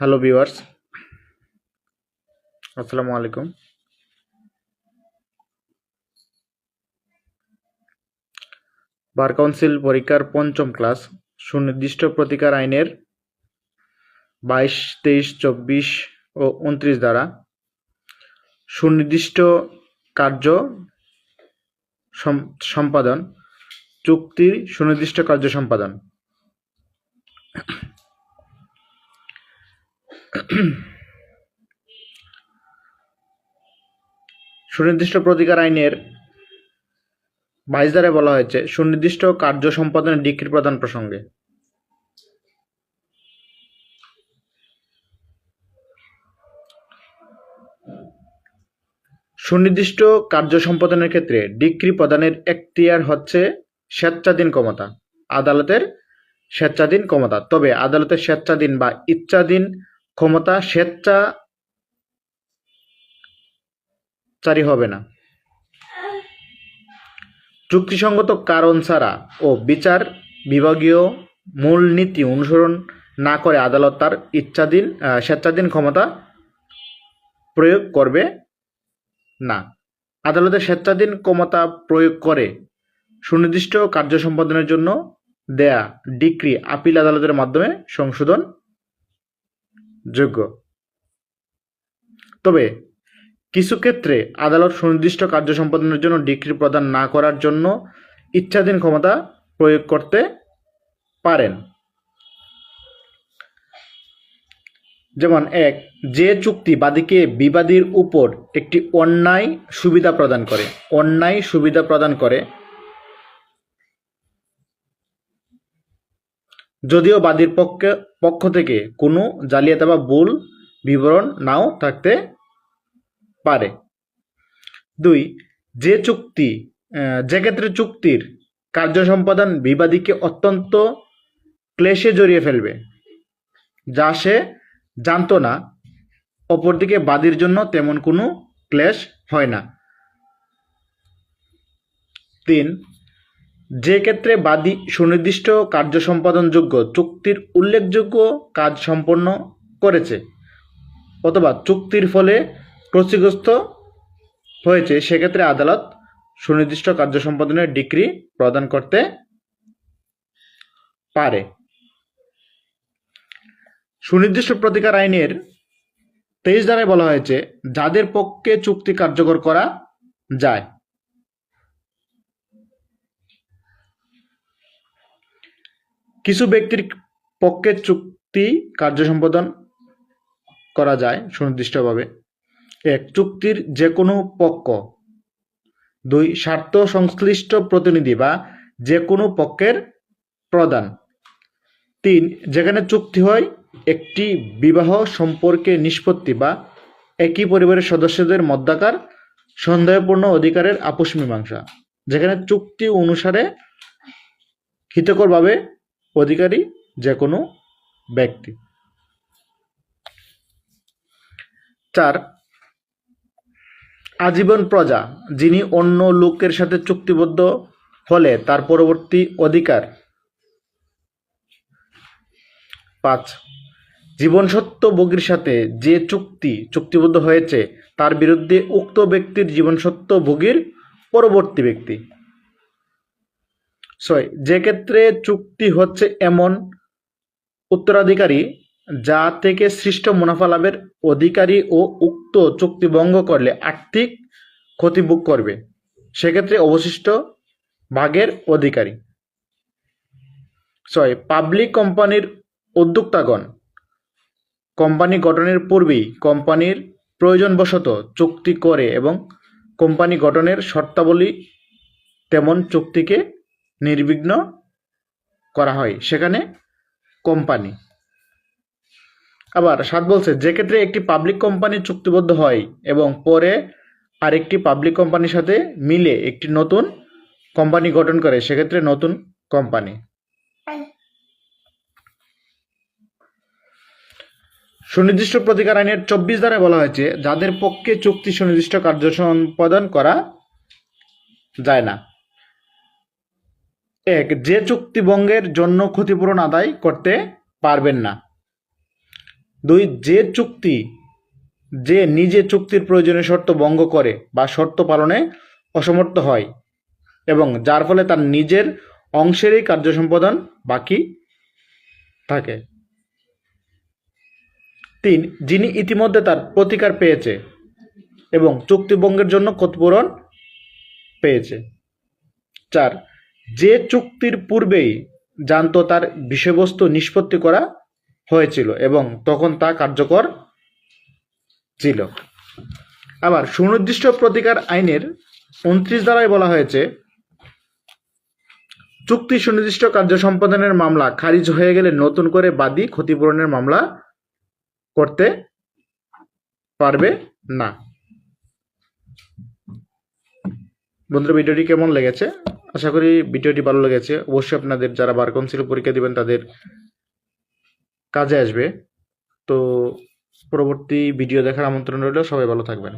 Hello viewers আসসালামু আলাইকুম bar council পরীক্ষার পঞ্চম ক্লাস সুনির্দিষ্ট প্রতিকার আইনের বাইশ তেইশ চব্বিশ ও উনত্রিশ দ্বারা সুনির্দিষ্ট কার্য সম- সম্পাদন চুক্তির সুনির্দিষ্ট কার্য সম্পাদন সুনির্দিষ্ট প্রতিকার আইনের বাইশ ধারায় বলা হয়েছে, সুনির্দিষ্ট কার্য সম্পাদনের ডিক্রি প্রদান প্রসঙ্গে। সুনির্দিষ্ট কার্য সম্পাদনের ক্ষেত্রে ডিক্রি প্রদানের এখতিয়ার হচ্ছে স্বেচ্ছাধীন ক্ষমতা, আদালতের স্বেচ্ছাধীন ক্ষমতা। তবে আদালতের স্বেচ্ছাধীন বা ইচ্ছাধীন ক্ষমতা স্বেচ্ছাচারী হবে না। চুক্তিসঙ্গত কারণ ছাড়া ও বিচার বিভাগীয় মূলনীতি অনুসরণ না করে আদালত তার ইচ্ছাধীন স্বেচ্ছাধীন ক্ষমতা প্রয়োগ করবে না। আদালতের স্বেচ্ছাধীন ক্ষমতা প্রয়োগ করে সুনির্দিষ্ট কার্য সম্পাদনের জন্য দেয়া ডিক্রি আপিল আদালতের মাধ্যমে সংশোধন যোগ্য। তবে, কিছু ক্ষেত্রে আদালত সুনির্দিষ্ট কার্য সম্পাদনের জন্য ডিক্রি প্রদান না করার জন্য ইচ্ছাধীন ক্ষমতা প্রয়োগ করতে পারেন। যেমন, এক, যে চুক্তি বাদীকে বিবাদীর উপর একটি অন্যায় সুবিধা প্রদান করে, অন্যায় সুবিধা প্রদান করে যদিও বাদীর পক্ষে পক্ষ থেকে কোনো জালিয়াতি বা ভুল বিবরণ নাও থাকতে পারে। দুই, যে চুক্তি যে ক্ষেত্রে চুক্তির কার্য সম্পাদন বিবাদীকে অত্যন্ত ক্লেশে জড়িয়ে ফেলবে, যা সে জানতো না, অপরদিকে বাদীর জন্য তেমন কোনো ক্লেশ হয় না। তিন যে ক্ষেত্রে বাদী সুনির্দিষ্ট কার্য সম্পাদনযোগ্য চুক্তির উল্লেখযোগ্য কাজ সম্পন্ন করেছে অথবা চুক্তির ফলে ক্ষতিগ্রস্ত হয়েছে, সেক্ষেত্রে আদালত সুনির্দিষ্ট কার্য সম্পাদনের ডিক্রি প্রদান করতে পারে। সুনির্দিষ্ট প্রতিকার আইনের তেইশ ধারায় বলা হয়েছে, যাদের পক্ষে চুক্তি কার্যকর করা যায় কিছু ব্যক্তির পক্ষে চুক্তি কার্য সম্পাদন করা যায় সুনির্দিষ্টভাবে। এক, চুক্তির যে কোনো পক্ষ। দুই, স্বার্থ সংশ্লিষ্ট প্রতিনিধি বা যে কোনো পক্ষের প্রদান তিন, যেখানে চুক্তি হয় একটি বিবাহ সম্পর্কে নিষ্পত্তি বা একই পরিবারের সদস্যদের মধ্যাকার সন্দেহপূর্ণ অধিকারের আপোষ মীমাংসা। যেখানে চুক্তি অনুসারে হিতকরভাবে অধিকারী যে কোনো ব্যক্তি। চার, আজীবন প্রজা, যিনি অন্য লোকের সাথে চুক্তিবদ্ধ হলে তার পরবর্তী অধিকার। পাঁচ জীবনসত্ত্ব ভোগীর সাথে যে চুক্তি চুক্তিবদ্ধ হয়েছে, তার বিরুদ্ধে উক্ত ব্যক্তির জীবনসত্ত্ব ভোগীর পরবর্তী ব্যক্তি। ছয় যে ক্ষেত্রে চুক্তি হচ্ছে এমন উত্তরাধিকারী যা থেকে সৃষ্ট মুনাফা লাভের অধিকারী ও উক্ত চুক্তি ভঙ্গ করলে আর্থিক ক্ষতি ভোগ করবে। সেক্ষেত্রে অবশিষ্ট ভাগের অধিকারী। ছয় পাবলিক কোম্পানির উদ্যোক্তাগণ। কোম্পানি গঠনের পূর্বেই কোম্পানির প্রয়োজনবশত চুক্তি করে এবং কোম্পানি গঠনের শর্তাবলী তেমন চুক্তিকে নির্বিঘ্ন করা হয় সেখানে কোম্পানি। আবার সাত বলছে, যে ক্ষেত্রে একটি পাবলিক কোম্পানি চুক্তিবদ্ধ হয় এবং পরে আরেকটি পাবলিক কোম্পানির সাথে মিলে একটি নতুন কোম্পানি গঠন করে, সেক্ষেত্রে নতুন কোম্পানি সুনির্দিষ্ট প্রতিকার আইনের চব্বিশ ধারায় বলা হয়েছে, যাদের পক্ষে চুক্তি সুনির্দিষ্ট কার্য সম্পাদন করা যায় না। এক, যে চুক্তি ভঙ্গের জন্য ক্ষতিপূরণ আদায় করতে পারবেন না। দুই, যে চুক্তি, যে নিজে চুক্তির প্রয়োজনীয় শর্ত ভঙ্গ করে বা শর্ত পালনে অসমর্থ হয় এবং যার ফলে তার নিজের অংশেরই কার্য সম্পাদন বাকি থাকে। তিন, যিনি ইতিমধ্যে তার প্রতিকার পেয়েছে এবং চুক্তিভঙ্গের জন্য ক্ষতিপূরণ পেয়েছে। চার যে চুক্তির পূর্বেই জানতো তার বিষয়বস্তু নিষ্পত্তি করা হয়েছিল এবং তখন তা কার্যকর ছিল। আবার সুনির্দিষ্ট প্রতিকার আইনের উনত্রিশ ধারায় বলা হয়েছে, চুক্তি সুনির্দিষ্ট কার্য সম্পাদনের মামলা খারিজ হয়ে গেলে নতুন করে বাদী ক্ষতিপূরণের মামলা করতে পারবে না। বন্ধুরা, ভিডিওটি কেমন লেগেছে? আশা করি ভিডিওটি ভালো লেগেছে। অবশ্যই আপনাদের যারা বার কাউন্সিল পরীক্ষা দেবেন, তাদের কাজে আসবে। তো পরবর্তী ভিডিও দেখার আমন্ত্রণ রইল। সবাই ভালো থাকবেন।